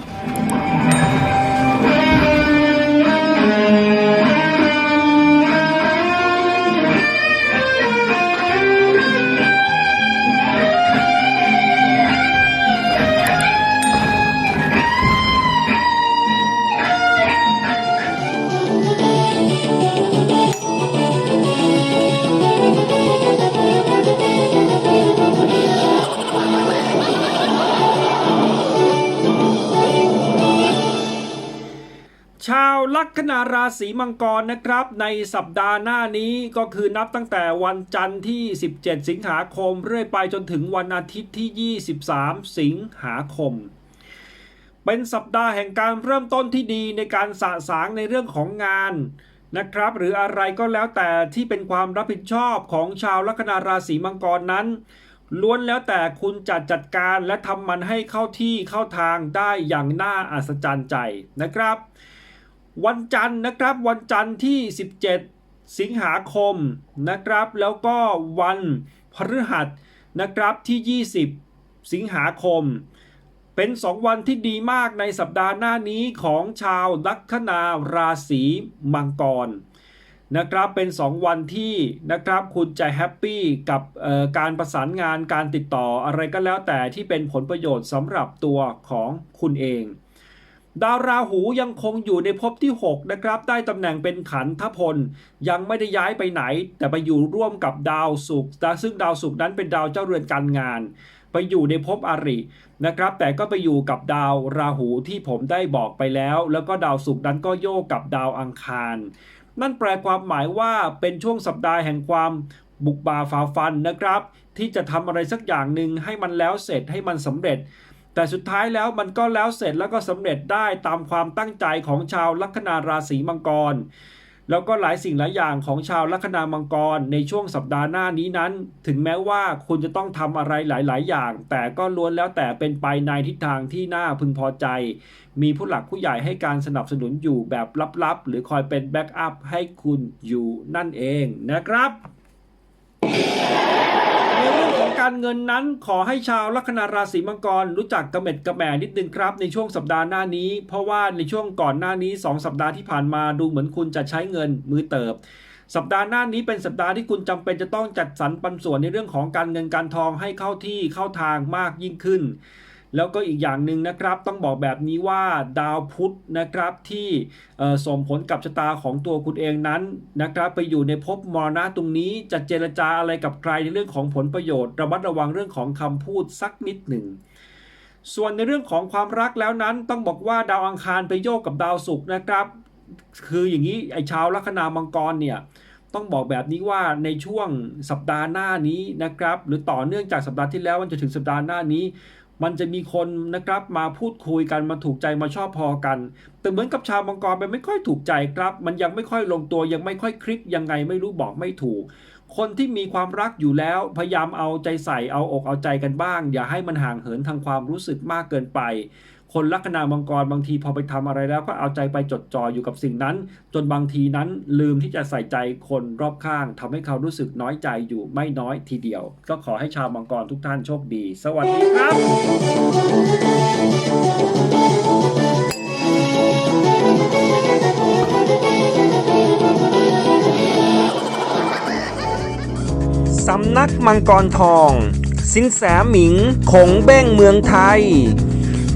ชา ลัคนาราศีมังกรนะครับ ในสัปดาห์หน้านี้ก็คือนับตั้งแต่วันจันทร์ที่ 17 สิงหาคม เรื่อยไปจนถึงวันอาทิตย์ที่ 23 สิงหาคม เป็นสัปดาห์แห่งการเริ่มต้นที่ดีในการสะสางในเรื่องของงานนะครับ หรืออะไรก็แล้วแต่ที่เป็นความรับผิดชอบของชาวลัคนาราศีมังกรนั้นล้วนแล้วแต่คุณจะจัดการและทำมันให้เข้าที่เข้าทางได้อย่างน่าอัศจรรย์ใจนะครับ วันจันทร์นะครับวันจันทร์ที่ 17 สิงหาคมนะครับ แล้วก็วันพฤหัสนะครับที่ 20 สิงหาคม เป็น 2 วันที่ดีมากในสัปดาห์หน้านี้ของชาวลัคนาราศีมังกรนะครับเป็น 2 วันที่นะครับคุณจะแฮปปี้กับการประสานงานการติดต่ออะไรก็แล้วแต่ที่เป็นผลประโยชน์สำหรับตัวของคุณเอง ดาวราหูยังคงอยู่ในภพที่ 6 นะครับ ได้ตำแหน่งเป็นขันธพล ยังไม่ได้ย้ายไปไหน แต่ไปอยู่ร่วมกับดาวศุกร์ซึ่งดาวศุกร์นั้นเป็นดาวเจ้าเรือนการงาน ไปอยู่ในภพอรินะครับ แต่ก็ไปอยู่กับดาวราหูที่ผมได้บอกไปแล้ว แล้วก็ดาวศุกร์นั้นก็โยกกับดาวอังคาร นั่นแปลความหมายว่าเป็นช่วงสัปดาห์แห่งความบุกบาฝ่าฟันนะครับ ที่จะทำอะไรสักอย่างหนึ่งให้มันแล้วเสร็จให้มันสำเร็จ แต่สุดท้ายแล้วมันก็แล้วเสร็จแล้วก็สำเร็จได้ตามความตั้งใจของชาวลัคนาราศีมังกร แล้วก็หลายสิ่งหลายอย่างของชาวลัคนามังกรในช่วงสัปดาห์หน้านี้นั้น ถึงแม้ว่าคุณจะต้องทำอะไรหลาย ๆ อย่าง แต่ก็ล้วนแล้วแต่เป็นไปในทิศทางที่น่าพึงพอใจ มีผู้หลักผู้ใหญ่ให้การสนับสนุนอยู่แบบลับ ๆ หรือคอยเป็นแบ็กอัพให้คุณอยู่นั่นเองนะครับ ในเรื่องของ การเงินนั้นขอให้ชาวลัคนาราศีมังกรรู้จักกระเม็ดกระแหม่นิดนึงครับในช่วงสัปดาห์หน้านี้ เพราะว่าในช่วงก่อนหน้านี้ 2 สัปดาห์ที่ผ่านมาดูเหมือนคุณจะใช้เงินมือเติบ สัปดาห์หน้านี้เป็นสัปดาห์ที่คุณจำเป็นจะต้องจัดสรรปันส่วนในเรื่องของการเงินการทองให้เข้าที่เข้าทางมากยิ่งขึ้น แล้วก็อีกอย่างหนึ่งนะครับต้องบอกแบบนี้ว่าดาวพุธนะครับที่ส่งผลกับชะตาของตัวคุณเองนั้นนะครับไปอยู่ในภพมรณะตรงนี้จะเจรจาอะไรกับใครในเรื่องของผลประโยชน์ระมัดระวังเรื่องของคำพูดสักนิดหนึ่งส่วนในเรื่องของความรักแล้วนั้นต้องบอกว่าดาวอังคารไปโยกกับดาวศุกร์นะครับ คืออย่างนี้ไอ้ชาวลัคนามังกรเนี่ยต้องบอกแบบนี้ว่าในช่วงสัปดาห์หน้านี้นะครับ หรือต่อเนื่องจากสัปดาห์ที่แล้วมันจะถึงสัปดาห์หน้านี้ มันจะมีคนนะครับมาพูดคุยกันมาถูกใจมาชอบพอกัน แต่เหมือนกับชาวมังกรมันไม่ค่อยถูกใจครับ มันยังไม่ค่อยลงตัวยังไม่ค่อยคลิกยังไงไม่รู้บอกไม่ถูก คนที่มีความรักอยู่แล้วพยายามเอาใจใส่เอาอกเอาใจกันบ้าง อย่าให้มันห่างเหินทางความรู้สึกมากเกินไป คนลัคนามังกรบางทีพอไปทำอะไรแล้วก็เอาใจไปจดจ่ออยู่กับสิ่งนั้น จนบางทีนั้นลืมที่จะใส่ใจคนรอบข้างทำให้เขารู้สึกน้อยใจอยู่ไม่น้อยทีเดียว ก็ขอให้ชาวมังกรทุกท่านโชคดี สวัสดีครับสำนักมังกรทอง สินแสหมิงคงเบ้งเมืองไทย